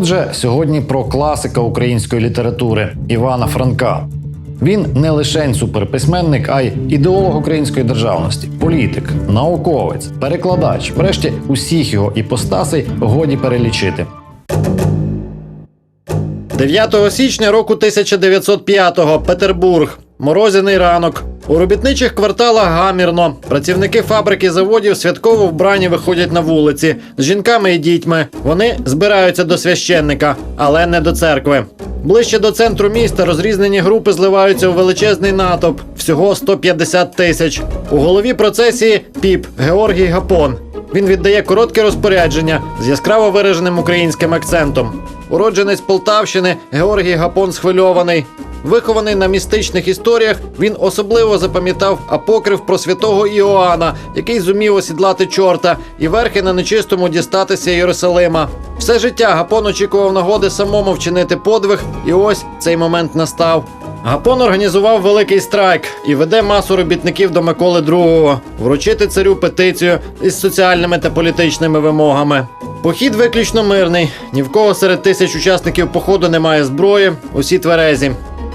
Отже, сьогодні про класика української літератури Івана Франка. Він не лише суперписьменник, а й ідеолог української державності, політик, науковець, перекладач. Врешті усіх його іпостасей годі перелічити. 9 січня року 1905-го Петербург. Морозяний ранок. У робітничих кварталах гамірно. Працівники фабрики заводів святково вбрані виходять на вулиці з жінками і дітьми. Вони збираються до священника, але не до церкви. Ближче до центру міста розрізнені групи зливаються у величезний натовп, всього 150 тисяч. У голові процесії піп Георгій Гапон. Він віддає коротке розпорядження з яскраво вираженим українським акцентом. Уродженець Полтавщини Георгій Гапон схвильований. Вихований на містичних історіях, він особливо запам'ятав апокрив про святого Іоанна, який зумів осідлати чорта і верхи на нечистому дістатися Єрусалима. Все життя Гапон очікував нагоди самому вчинити подвиг, і ось цей момент настав. Гапон організував великий страйк і веде масу робітників до Миколи II, вручити царю петицію із соціальними та політичними вимогами. Похід виключно мирний. Ні в кого серед тисяч учасників походу немає зброї, усі тверезі.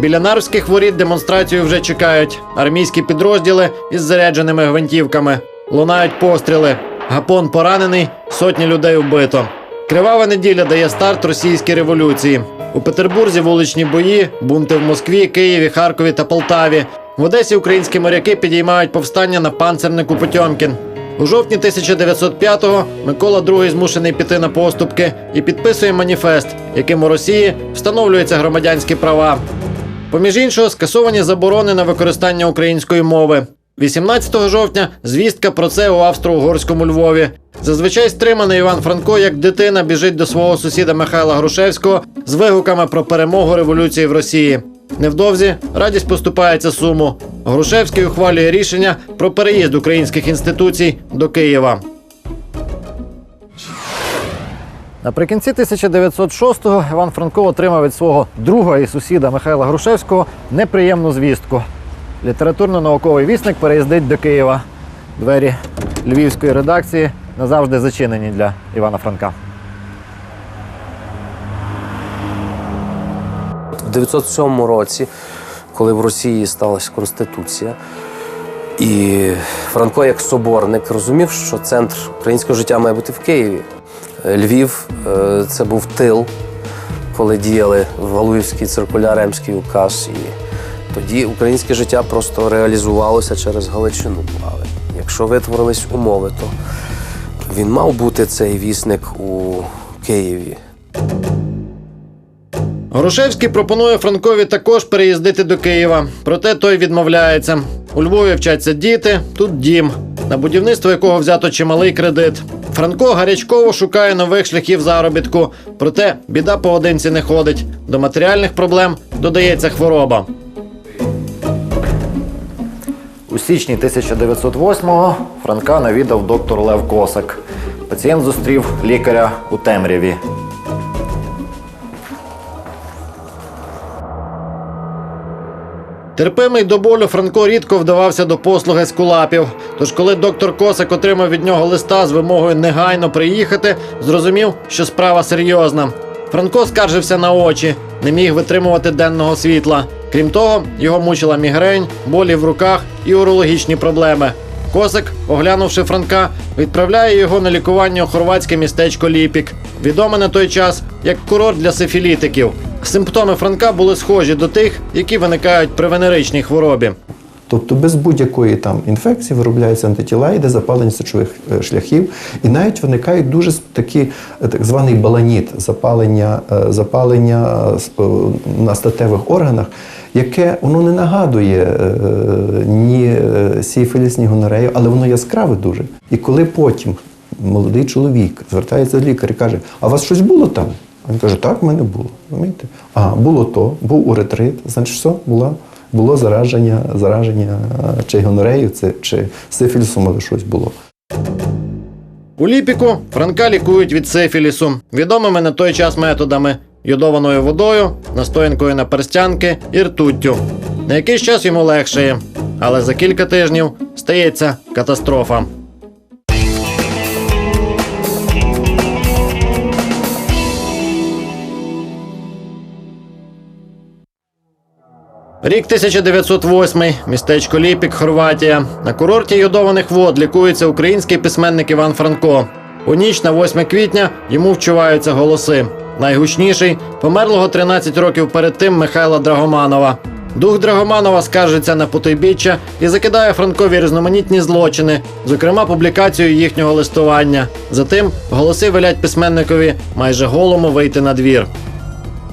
Біля нарвських воріт демонстрацію вже чекають армійські підрозділи із зарядженими гвинтівками. Лунають постріли. Гапон поранений, сотні людей убито. Кривава неділя дає старт російській революції. У Петербурзі вуличні бої, бунти в Москві, Києві, Харкові та Полтаві. В Одесі українські моряки підіймають повстання на панцернику Потьомкін. У жовтні 1905-го Микола II змушений піти на поступки і підписує маніфест, яким у Росії встановлюються громадянські права. Поміж іншого, скасовані заборони на використання української мови. 18 жовтня звістка про це у австро-угорському Львові. Зазвичай стриманий Іван Франко, як дитина, біжить до свого сусіда Михайла Грушевського з вигуками про перемогу революції в Росії. Невдовзі радість поступається суму. Грушевський ухвалює рішення про переїзд українських інституцій до Києва. Наприкінці 1906-го Іван Франко отримав від свого друга і сусіда Михайла Грушевського неприємну звістку. Літературно-науковий вісник переїздить до Києва. Двері львівської редакції назавжди зачинені для Івана Франка. В 907 році, коли в Росії сталася конституція, і Франко, як соборник, розумів, що центр українського життя має бути в Києві. Львів е, це був тил, коли діяли Валуївський циркуляр, Емський указ. І тоді українське життя просто реалізувалося через Галичину. Але якщо витворились умови, то він мав бути цей вісник у Києві. Грушевський пропонує Франкові також переїздити до Києва, проте той відмовляється. У Львові вчаться діти, тут дім, на будівництво якого взято чималий кредит. Франко гарячково шукає нових шляхів заробітку, проте біда поодинці не ходить. До матеріальних проблем додається хвороба. У січні 1908-го Франка навідав доктор Лев Косак. Пацієнт зустрів лікаря у темряві. Терпимий до болю Франко рідко вдавався до послуги скулапів. Тож, коли доктор Косак отримав від нього листа з вимогою негайно приїхати, зрозумів, що справа серйозна. Франко скаржився на очі, не міг витримувати денного світла. Крім того, його мучила мігрень, болі в руках і урологічні проблеми. Косик, оглянувши Франка, відправляє його на лікування у хорватське містечко Ліпік, відоме на той час як курорт для сифілітиків. Симптоми Франка були схожі до тих, які виникають при венеричній хворобі. Тобто без будь-якої там інфекції виробляються антитіла, йде запалення сечових е, шляхів, і навіть виникають дуже такі е, так званий баланіт, запалення, е, запалення на статевих органах, яке воно не нагадує ні сіфіліс, ні гонорею, але воно яскраве дуже. І коли потім молодий чоловік звертається до лікаря і каже: А у вас щось було там? Він каже, так, в мене було. Розумієте? А, було то, був уретрит, значить, що була було зараження, зараження е, чи гонорею, це, чи сифілісом, може щось було. У Ліпіку Франка лікують від сифілісу, відомими на той час методами йодованою водою, настоянкою на перстянки і ртуттю. На якийсь час йому легшає, але за кілька тижнів стається катастрофа. Рік 1908, містечко Ліпік, Хорватія. На курорті йодованих вод лікується український письменник Іван Франко. У ніч на 8 квітня йому вчуваються голоси. Найгучніший померлого 13 років перед тим Михайла Драгоманова. Дух Драгоманова скаржиться на потойбіччя і закидає Франкові різноманітні злочини, зокрема публікацію їхнього листування. Затим голоси велять письменникові майже голому вийти на двір.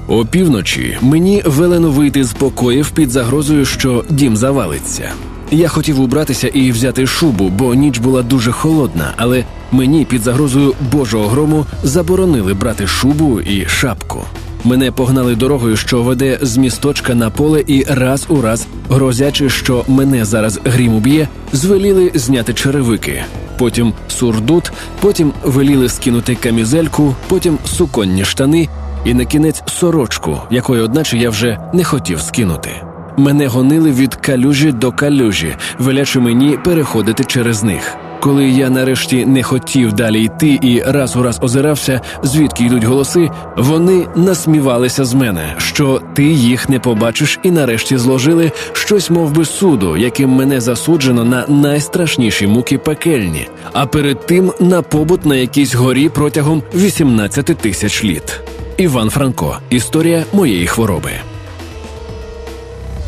Опівночі мені велено вийти з покоїв під загрозою, що дім завалиться. Я хотів убратися і взяти шубу, бо ніч була дуже холодна, але мені під загрозою Божого грому заборонили брати шубу і шапку. Мене погнали дорогою, що веде з місточка на поле, і раз у раз, грозячи, що мене зараз грім уб'є, звеліли зняти черевики. Потім сурдут, потім веліли скинути камізельку, потім суконні штани, і на кінець сорочку, якої, одначе, я вже не хотів скинути. Мене гонили від калюжі до калюжі, велячи мені переходити через них. Коли я нарешті не хотів далі йти і раз у раз озирався, звідки йдуть голоси, вони насмівалися з мене, що ти їх не побачиш, і нарешті зложили щось, мов би, суду, яким мене засуджено на найстрашніші муки пекельні, а перед тим на побут на якійсь горі протягом 18 тисяч літ. Іван Франко. Історія моєї хвороби.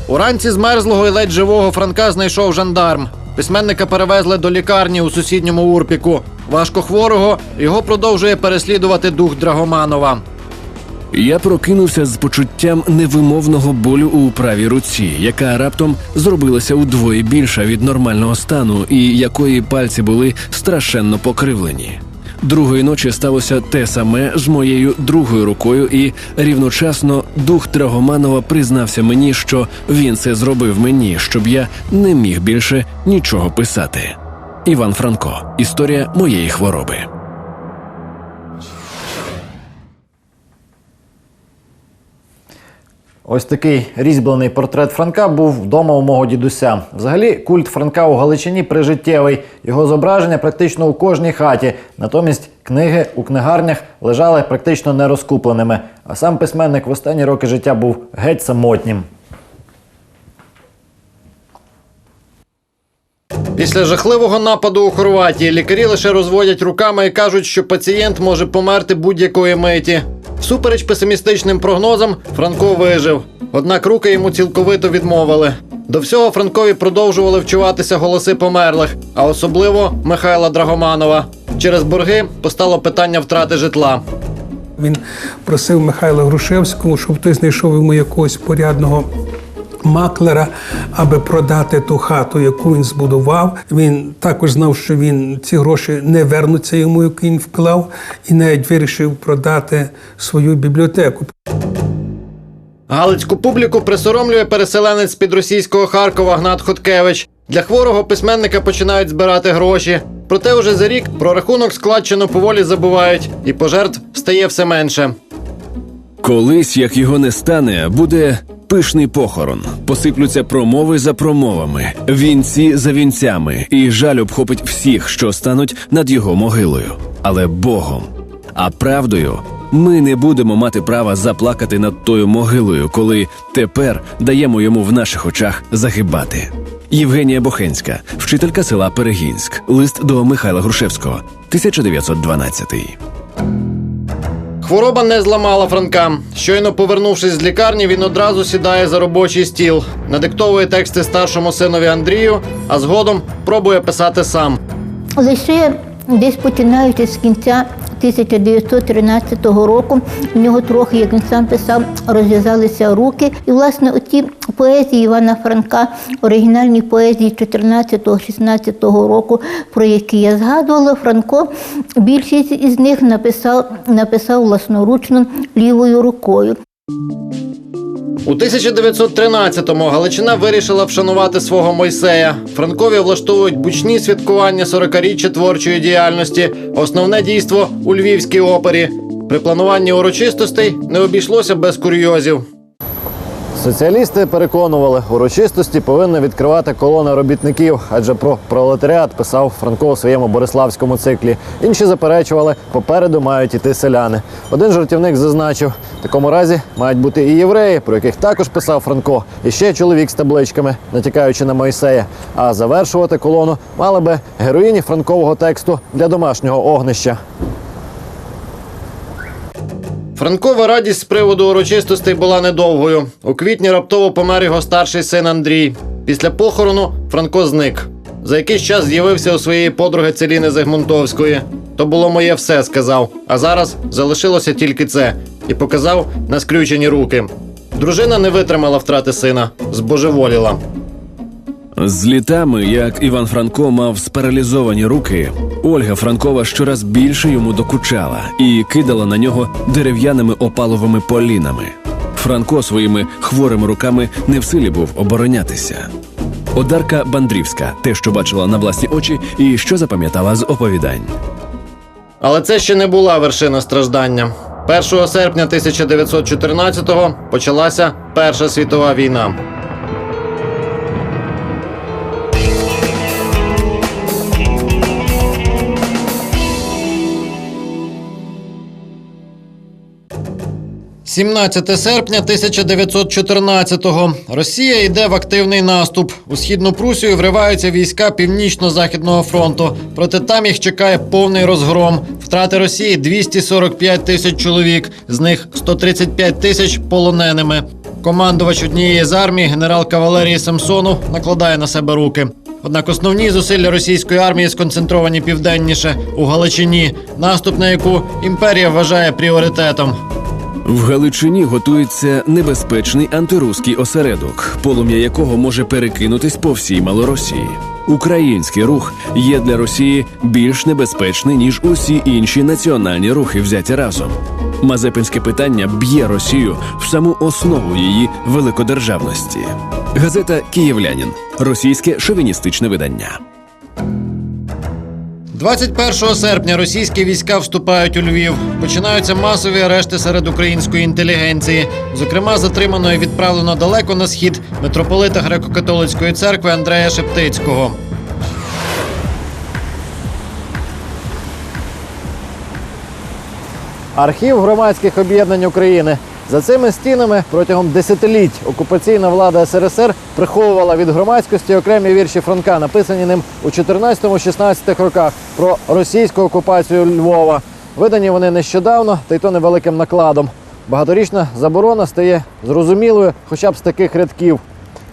Уранці змерзлого і ледь живого Франка знайшов жандарм. Письменника перевезли до лікарні у сусідньому Урпіку. Важко хворого його продовжує переслідувати дух Драгоманова. Я прокинувся з почуттям невимовного болю у правій руці, яка раптом зробилася удвоє більша від нормального стану, і якої пальці були страшенно покривлені. Другої ночі сталося те саме з моєю другою рукою, і рівночасно дух Драгоманова признався мені, що він це зробив мені, щоб я не міг більше нічого писати. Іван Франко. Історія моєї хвороби. Ось такий різьблений портрет Франка був вдома у мого дідуся. Взагалі, культ Франка у Галичині прижиттєвий. Його зображення практично у кожній хаті. Натомість книги у книгарнях лежали практично нерозкупленими. А сам письменник в останні роки життя був геть самотнім. Після жахливого нападу у Хорватії лікарі лише розводять руками і кажуть, що пацієнт може померти будь-якої миті. Всупереч песимістичним прогнозам, Франко вижив. Однак руки йому цілковито відмовили. До всього Франкові продовжували вчуватися голоси померлих, а особливо Михайла Драгоманова. Через борги постало питання втрати житла. Він просив Михайла Грушевського, щоб той знайшов йому якогось порядного маклера, аби продати ту хату, яку він збудував. Він також знав, що він ці гроші не вернуться йому, які він вклав, і навіть вирішив продати свою бібліотеку. Галицьку публіку присоромлює переселенець з-під російського Харкова Гнат Хоткевич. Для хворого письменника починають збирати гроші. Проте уже за рік про рахунок складчину поволі забувають, і пожертв стає все менше. Колись, як його не стане, буде пишний похорон. Посиплються промови за промовами, вінці за вінцями, і жаль обхопить всіх, що стануть над його могилою. Але Богом. А правдою ми не будемо мати права заплакати над тою могилою, коли тепер даємо йому в наших очах загибати. Євгенія Бохенська, вчителька села Перегінськ, лист до Михайла Грушевського, 1912. Хвороба не зламала Франка. Щойно повернувшись з лікарні, він одразу сідає за робочий стіл, надиктовує тексти старшому синові Андрію, а згодом пробує писати сам. Лише десь починаючи з кінця 1913 року, в нього трохи, як він сам писав, розв'язалися руки. І, власне, оті поезії Івана Франка, оригінальні поезії 14-16 року, про які я згадувала, Франко більшість із них написав, написав власноручно лівою рукою. У 1913-му Галичина вирішила вшанувати свого Мойсея. Франкові влаштовують бучні святкування 40-річчя творчої діяльності. Основне дійство у Львівській опері. При плануванні урочистостей не обійшлося без курйозів. Соціалісти переконували, урочистості повинна відкривати колона робітників, адже про пролетаріат писав Франко у своєму бориславському циклі. Інші заперечували, попереду мають іти селяни. Один жартівник зазначив, в такому разі мають бути і євреї, про яких також писав Франко, і ще чоловік з табличками, натякаючи на Мойсея. А завершувати колону мали би героїні франкового тексту для домашнього огнища. Франкова радість з приводу урочистостей була недовгою. У квітні раптово помер його старший син Андрій. Після похорону Франко зник. За якийсь час з'явився у своєї подруги Целіни Зигмунтовської. То було моє все, сказав. А зараз залишилося тільки це і показав на скрючені руки. Дружина не витримала втрати сина, збожеволіла. З літами, як Іван Франко мав спаралізовані руки, Ольга Франкова щораз більше йому докучала і кидала на нього дерев'яними опаловими полінами. Франко своїми хворими руками не в силі був оборонятися. Одарка Бандрівська, те, що бачила на власні очі, і що запам'ятала з оповідань. Але це ще не була вершина страждання. 1 серпня 1914-го почалася Перша світова війна. «17 серпня 1914-го. Росія йде в активний наступ. У східну Прусію вриваються війська Північно-Західного фронту. Проте там їх чекає повний розгром. Втрати Росії 245 тисяч чоловік, з них 135 тисяч полоненими. Командувач однієї з армій, генерал кавалерії Самсонов, накладає на себе руки. Однак основні зусилля російської армії сконцентровані південніше у Галичині, наступ на яку імперія вважає пріоритетом. В Галичині готується небезпечний антируський осередок, полум'я якого може перекинутись по всій Малоросії. Український рух є для Росії більш небезпечний ніж усі інші національні рухи взяті разом. Мазепинське питання б'є Росію в саму основу її великодержавності. Газета Київлянин російське шовіністичне видання. 21 серпня російські війська вступають у Львів. Починаються масові арешти серед української інтелігенції. Зокрема, затримано і відправлено далеко на схід митрополита греко-католицької церкви Андрея Шептицького. Архів громадських об'єднань України. За цими стінами протягом десятиліть окупаційна влада СРСР приховувала від громадськості окремі вірші Франка, написані ним у 14-16 роках про російську окупацію Львова. Видані вони нещодавно, та й то невеликим накладом. Багаторічна заборона стає зрозумілою хоча б з таких рядків.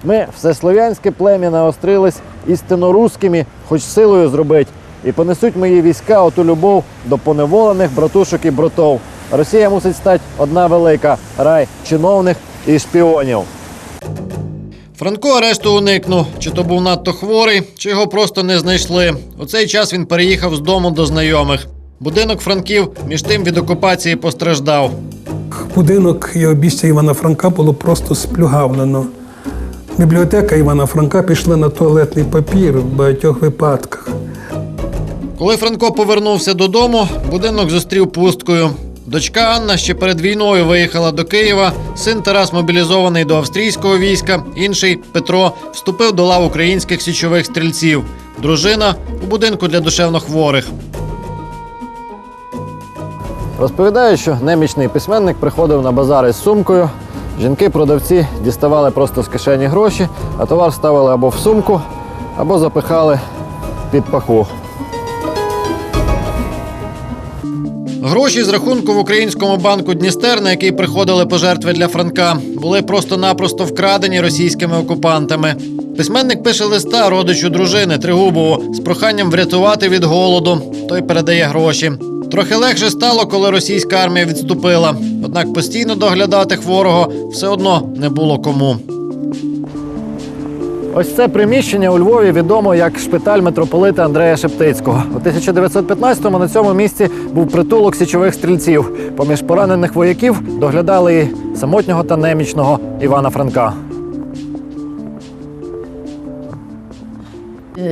Ми всеслов'янське плем'я наострились істинно руськими, хоч силою зробить, і понесуть мої війська оту любов до поневолених братушок і братов. Росія мусить стати одна велика рай чиновних і шпіонів. Франко арешту уникнув, чи то був надто хворий, чи його просто не знайшли. У цей час він переїхав з дому до знайомих. Будинок Франків між тим від окупації постраждав. Будинок і обійстя Івана Франка було просто сплюгавлено. Бібліотека Івана Франка пішла на туалетний папір в багатьох випадках. Коли Франко повернувся додому, будинок зустрів пусткою. Дочка Анна ще перед війною виїхала до Києва. Син Тарас мобілізований до австрійського війська. Інший Петро вступив до лав українських січових стрільців. Дружина у будинку для душевнохворих. Розповідає, що немічний письменник приходив на базар із сумкою. Жінки-продавці діставали просто з кишені гроші, а товар ставили або в сумку, або запихали під паху. Гроші з рахунку в українському банку Дністер, на який приходили пожертви для Франка, були просто-напросто вкрадені російськими окупантами. Письменник пише листа родичу дружини Тригубову з проханням врятувати від голоду. Той передає гроші. Трохи легше стало, коли російська армія відступила. Однак постійно доглядати хворого все одно не було кому. Ось це приміщення у Львові відомо як шпиталь митрополита Андрея Шептицького. У 1915-му на цьому місці був притулок січових стрільців. Поміж поранених вояків доглядали і самотнього та немічного Івана Франка.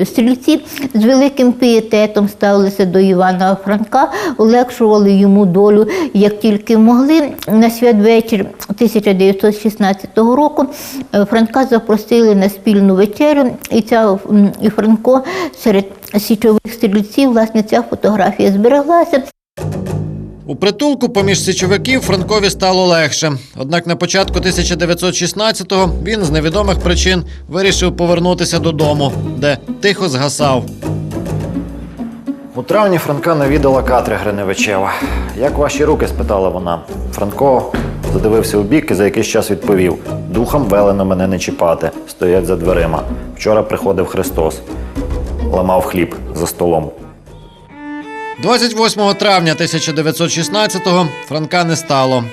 Стрільці з великим пієтетом ставилися до Івана Франка, улегшували йому долю як тільки могли. На святвечір 1916 року е, Франка запросили на спільну вечерю, і ця і Франко серед січових стрільців, власне, ця фотографія збереглася. У притулку поміж січовиків Франкові стало легше. Однак на початку 1916-го він з невідомих причин вирішив повернутися додому, де тихо згасав. У травні Франка навідала Катря Гриневичева. Як ваші руки? спитала вона. Франко задивився у бік і за якийсь час відповів: Духом велено мене не чіпати, стоять за дверима. Вчора приходив Христос, ламав хліб за столом. 28 травня 1916-го Франка не стало.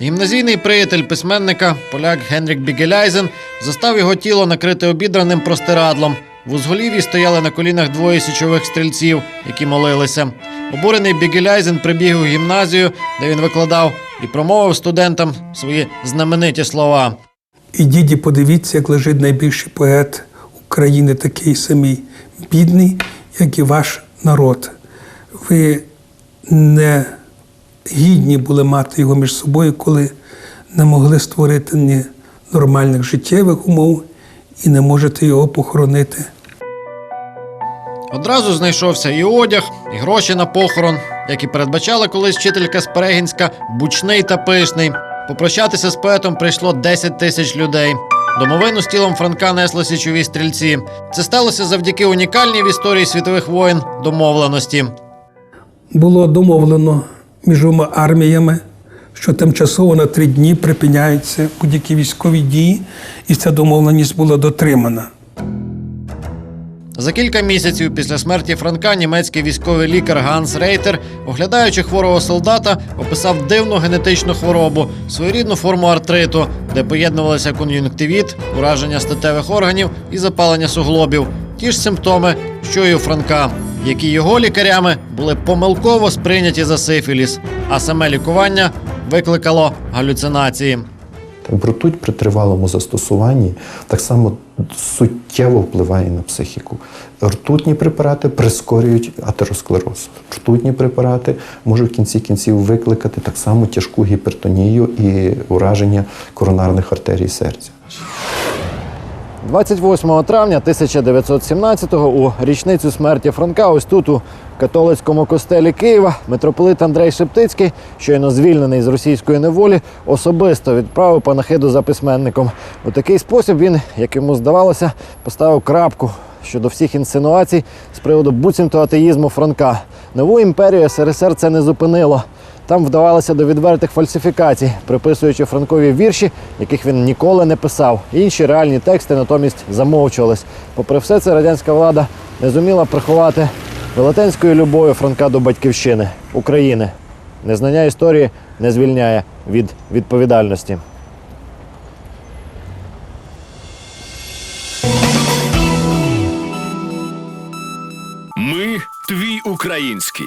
Гімназійний приятель письменника, поляк Генрік Бігеляйзен, застав його тіло накрите обідраним простирадлом. В узголів'ї стояли на колінах двоє січових стрільців, які молилися. Обурений Бігеляйзен прибіг у гімназію, де він викладав, і промовив студентам свої знамениті слова. Ідіть і подивіться, як лежить найбільший поет України, такий самий бідний, як і ваш народ. Ви не гідні були мати його між собою, коли не могли створити ні нормальних життєвих умов і не можете його похоронити. Одразу знайшовся і одяг, і гроші на похорон, як і передбачала колись вчителька з Перегінська, бучний та пишний. Попрощатися з поетом прийшло 10 тисяч людей. Домовину з тілом Франка несли січові стрільці. Це сталося завдяки унікальній в історії світових воєн домовленості. Було домовлено між двома арміями, що тимчасово на три дні припиняються будь-які військові дії, і ця домовленість була дотримана. За кілька місяців після смерті Франка німецький військовий лікар Ганс Рейтер, оглядаючи хворого солдата, описав дивну генетичну хворобу, своєрідну форму артриту, де поєднувалися кон'юнктивіт, ураження статевих органів і запалення суглобів. Ті ж симптоми, що й у Франка, які його лікарями були помилково сприйняті за сифіліс, а саме лікування викликало галюцинації. Так, ртуть при тривалому застосуванні так само суттєво впливає на психіку. Ртутні препарати прискорюють атеросклероз. Ртутні препарати можуть в кінці кінців викликати так само тяжку гіпертонію і ураження коронарних артерій серця. 28 травня 1917-го у річницю смерті Франка, ось тут, у католицькому костелі Києва, митрополит Андрей Шептицький, щойно звільнений з російської неволі, особисто відправив панахиду за письменником. У такий спосіб він, як йому здавалося, поставив крапку щодо всіх інсинуацій з приводу буцімто атеїзму Франка. Нову імперію СРСР це не зупинило. Там вдавалося до відвертих фальсифікацій, приписуючи Франкові вірші, яких він ніколи не писав. Інші реальні тексти натомість замовчувались. Попри все це, радянська влада не зуміла приховати велетенської любові Франка до батьківщини України. Незнання історії не звільняє від відповідальності. Ми твій український.